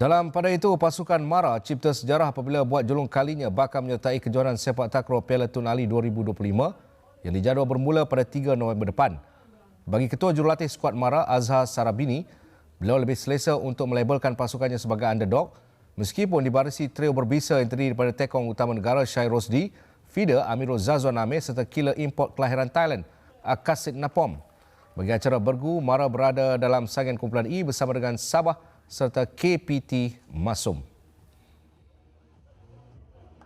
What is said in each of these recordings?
Dalam pada itu, pasukan Mara cipta sejarah apabila buat julung kalinya bakal menyertai kejuaraan sepak takraw Piala Tun Ali 2025 yang dijadual bermula pada 3 November depan. Bagi Ketua Jurulatih skuad Mara, Azhar Sarabini, beliau lebih selesa untuk melabelkan pasukannya sebagai underdog meskipun dibarisi trio berbisa yang terdiri daripada tekong utama negara Syai Rosdi, feeder Amirul Zazwan Amir serta killer import kelahiran Thailand, Akasid Napom. Bagi acara bergu, Mara berada dalam saingan kumpulan E bersama dengan Sabah serta KPT Masum.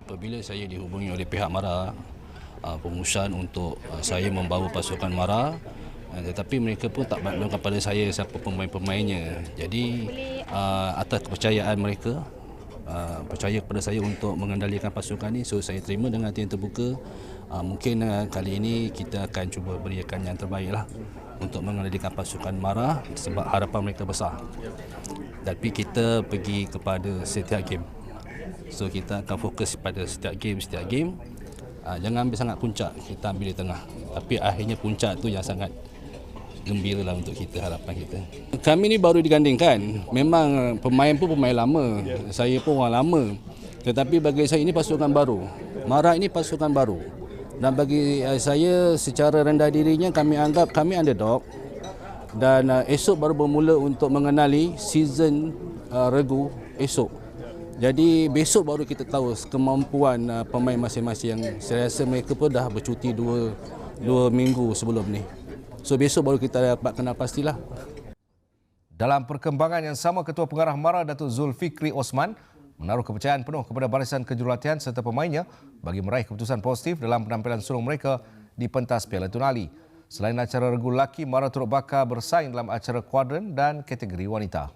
Apabila saya dihubungi oleh pihak MARA, uh, pengurusan untuk uh, saya membawa pasukan MARA, uh, tetapi mereka pun tak maklumkan kepada saya siapa pemain-pemainnya. Jadi atas kepercayaan mereka, uh, percaya kepada saya untuk mengendalikan pasukan ini, so saya terima dengan hati yang terbuka. Mungkin kali ini kita akan cuba berikan yang terbaik lah untuk mengendalikan pasukan MARA sebab harapan mereka besar tapi kita pergi kepada setiap game. So kita akan fokus pada setiap game, setiap game. Uh, jangan ambil sangat puncak, kita ambil di tengah. Tapi akhirnya puncak tu yang sangat gembira lah untuk kita, harapan kita. Kami ni baru digandingkan. Memang pemain pun pemain lama. Saya pun orang lama. Tetapi bagi saya ini pasukan baru. Mara ini pasukan baru. Dan bagi uh, saya secara rendah dirinya kami anggap kami underdog dan uh, esok baru bermula untuk mengenali season uh, regu esok. Jadi besok baru kita tahu kemampuan uh, pemain masing-masing yang saya rasa mereka pun dah bercuti dua, dua minggu sebelum ni. So besok baru kita dapat kenal pastilah. Dalam perkembangan yang sama, Ketua Pengarah Mara Datuk Zulfikri Osman menaruh kepercayaan penuh kepada barisan kejurulatian serta pemainnya bagi meraih keputusan positif dalam penampilan sulung mereka di pentas Piala Tunali. Selain acara regu lelaki, Mara turut bakal bersaing dalam acara kuadran dan kategori wanita.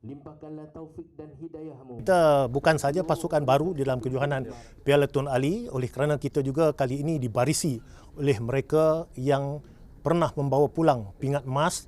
Limpahkanlah taufik dan hidayahmu. Kita bukan saja pasukan baru di dalam kejohanan Piala Tun Ali oleh kerana kita juga kali ini dibarisi oleh mereka yang pernah membawa pulang pingat emas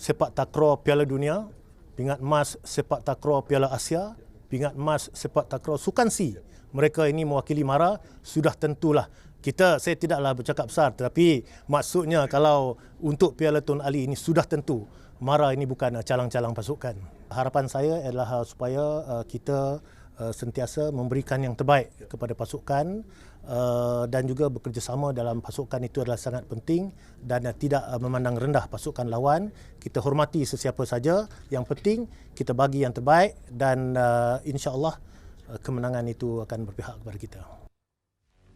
sepak takraw Piala Dunia, pingat emas sepak takraw Piala Asia, pingat emas sepak takraw Sukan Si. Mereka ini mewakili Mara sudah tentulah kita saya tidaklah bercakap besar tetapi maksudnya kalau untuk Piala Tun Ali ini sudah tentu Mara ini bukan calang-calang pasukan. Harapan saya adalah uh, supaya uh, kita uh, sentiasa memberikan yang terbaik kepada pasukan dan juga bekerjasama dalam pasukan itu adalah sangat penting dan tidak memandang rendah pasukan lawan. Kita hormati sesiapa saja. Yang penting kita bagi yang terbaik dan insya-Allah kemenangan itu akan berpihak kepada kita.